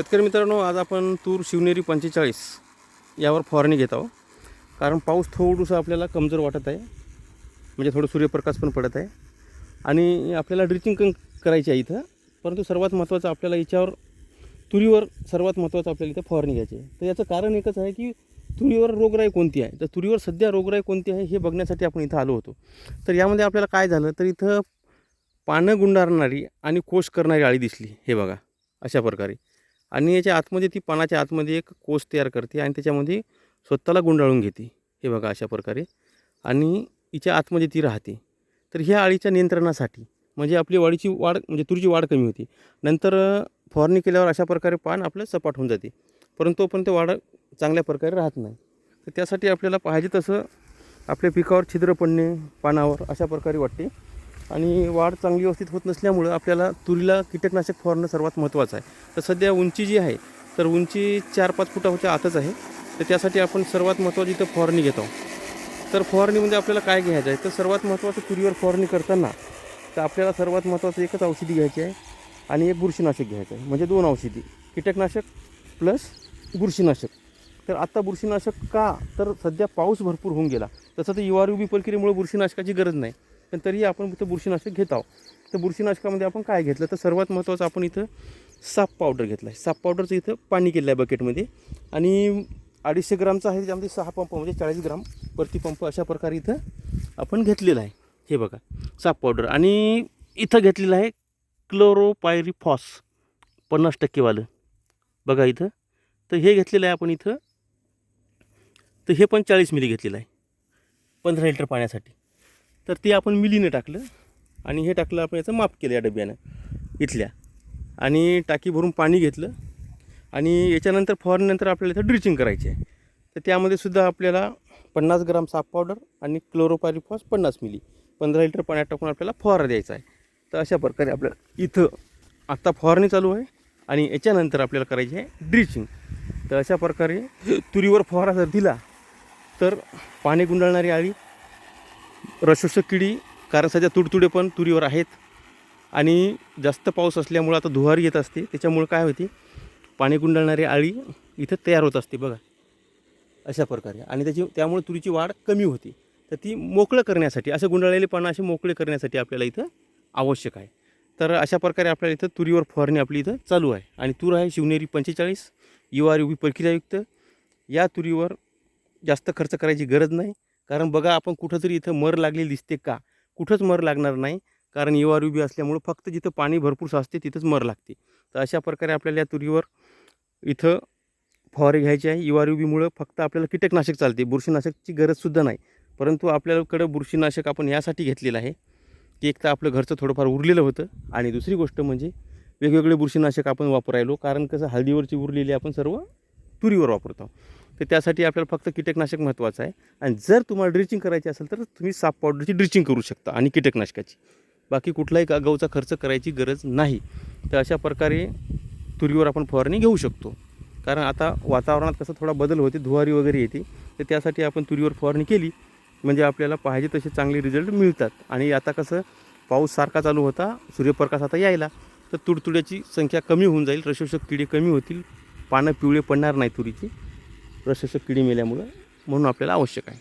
शेतकरी मित्रांनो आज आपण तूर शिवनेरी पंचेचाळीस यावर फवारणी घेत आहोत. कारण पाऊस थोडंसं आपल्याला कमजोर वाटत आहे. म्हणजे थोडं सूर्यप्रकाश पण पडत आहे. आणि आपल्याला ड्रिचिंग कं करायची आहे इथं. परंतु सर्वात महत्त्वाचं आपल्याला याच्यावर तुरीवर सर्वात महत्त्वाचं आपल्याला इथं फवारणी घ्यायची आहे. तर याचं कारण एकच आहे की तुरीवर रोगराई कोणती आहे? तर तुरीवर सध्या रोगराई कोणती आहे हे बघण्यासाठी आपण इथं आलो होतो. तर यामध्ये आपल्याला काय झालं? तर इथं पानं गुंडारणारी आणि कोश करणारी आळी दिसली. हे बघा अशा प्रकारे. आणि याच्या आतमध्ये ती पानाच्या आतमध्ये एक कोस तयार करते आणि त्याच्यामध्ये स्वतःला गुंडाळून घेते. हे बघा अशा प्रकारे. आणि हिच्या आतमध्ये ती राहते. तर ह्या अळीच्या नियंत्रणासाठी म्हणजे आपली वाढीची वाढ म्हणजे तुरीची वाढ कमी होती. नंतर फवारणी केल्यावर अशा प्रकारे पान आपलं सपाट होऊन जाते. परंतु तोपर्यंत वाढ चांगल्या प्रकारे राहत नाही. तर त्यासाठी आपल्याला पाहिजे तसं आपल्या पिकावर छिद्र पडणे पानावर अशा प्रकारे वाटते. आणि वाढ चांगली व्यवस्थित होत नसल्यामुळं आपल्याला तुरीला कीटकनाशक फवारणं सर्वात महत्त्वाचं आहे. तर सध्या उंची जी आहे तर उंची चार पाच फुटाच्या आतच आहे. तर त्यासाठी आपण सर्वात महत्त्वाची इथं फवारणी घेत. आहोत तर फवारणीमध्ये म्हणजे आपल्याला काय घ्यायचं आहे? तर सर्वात महत्त्वाचं तुरीवर फवारणी करताना तर आपल्याला सर्वात महत्त्वाचं एकच औषधी घ्यायची आहे आणि एक बुरशीनाशक घ्यायचं आहे. म्हणजे दोन औषधी कीटकनाशक प्लस बुरशीनाशक. तर आत्ता बुरशीनाशक का? तर सध्या पाऊस भरपूर होऊन गेला. तसं तर युवार उभी प्रक्रियेमुळे बुरशीनाशकाची गरज नाही. पण तरीही आपण इथं बुरशीनाशक घेत आहोत. तर बुरशीनाशकामध्ये आपण काय घेतलं? तर सर्वात महत्त्वाचं आपण इथं साप पावडर घेतला आहे साप पावडरचं इथं पाणी केलं आहे बकेटमध्ये आणि अडीचशे ग्रामचं आहे त्यामध्ये सहा पंप म्हणजे चाळीस ग्राम प्रति पंप अशा प्रकारे इथं आपण घेतलेलं आहे. हे बघा साप पावडर. आणि इथं घेतलेलं आहे क्लोरोपायरिफॉस पन्नास टक्केवालं. बघा इथं. तर हे घेतलेलं आहे आपण इथं. तर हे पण चाळीस मिली घेतलेलं आहे. पंधरा लिटर पाण्यासाठी. तर ते आपण मिलीनं टाकलं आणि हे टाकलं आपण याचं माप केलं या डब्यानं इथल्या. आणि टाकी भरून पाणी घेतलं. आणि याच्यानंतर फवारणीनंतर आपल्याला इथं ड्रिचिंग करायची आहे. तर त्यामध्ये सुद्धा आपल्याला पन्नास ग्राम साफ पावडर आणि क्लोरोपायरिफॉस पन्नास मिली पंधरा लिटर पाण्यात टाकून आपल्याला फवारा द्यायचा आहे. तर अशा प्रकारे आपल्याला इथं आत्ता फवारणी चालू आहे आणि याच्यानंतर आपल्याला करायची आहे ड्रिचिंग. तर अशा प्रकारे तुरीवर फवारा जर दिला तर पाणी गुंडाळणारी आळी रसोषक किडी कारण सध्या तुडतुडे पण तुरीवर आहेत. आणि जास्त पाऊस असल्यामुळं आता धुवारी येत असते. त्याच्यामुळं काय होते पाणी गुंडाळणारी आळी इथं तयार होत असते बघा. अशा प्रकारे. आणि त्याची त्यामुळे तुरीची वाढ कमी होते. तर ती मोकळं करण्यासाठी असं गुंडाळलेले पानं असे मोकळे करण्यासाठी आपल्याला इथं आवश्यक आहे. तर अशा प्रकारे आपल्याला इथं तुरीवर फवारणी आपली इथं चालू आहे. आणि तूर आहे शिवनेरी पंचेचाळीस युवार उभी यू प्रक्रियायुक्त. या तुरीवर जास्त खर्च करायची गरज नाही. कारण बघा आपण कुठं तरी इथं मर लागलेली दिसते का? कुठंच मर लागणार नाही. कारण यू आर यू बी असल्यामुळं फक्त जिथं पाणी भरपूर साचते तिथंच मर लागते. तर अशा प्रकारे आपल्याला या तुरीवर इथं फवारे घ्यायचे आहे. यू आर यू बीमुळं फक्त आपल्याला कीटकनाशक चालते. बुरशीनाशकची गरजसुद्धा नाही. परंतु आपल्याकडं बुरशीनाशक आपण यासाठी घेतलेलं आहे की एक तर आपलं घरचं थोडंफार उरलेलं होतं. आणि दुसरी गोष्ट म्हणजे वेगवेगळे बुरशीनाशक आपण वापरायलो. कारण कसं हळदीवरची उरलेली आपण सर्व तुरीवर वापरतो. तर त्यासाठी आपल्याला फक्त कीटकनाशक महत्त्वाचं आहे. आणि जर तुम्हाला ड्रिचिंग करायची असेल तर तुम्ही साप पावडरची ड्रिचिंग करू शकता आणि कीटकनाशकाची. बाकी कुठलाही गावचा खर्च करायची गरज नाही. तर अशा प्रकारे तुरीवर आपण फवारणी घेऊ शकतो. कारण आता वातावरणात कसं थोडा बदल होते धुवारी वगैरे येते. तर त्यासाठी आपण तुरीवर फवारणी केली. म्हणजे आपल्याला पाहिजे तसे चांगले रिझल्ट मिळतात. आणि आता कसं पाऊस सारखा चालू होता सूर्यप्रकाश आता यायला तर तुडतुड्याची संख्या कमी होऊन जाईल. रशोषक किडे कमी होतील. पानं पिवळे पडणार नाही तुरीची. प्रशस्त किडी मेल्यामुळं म्हणून आपल्याला आवश्यक आहे.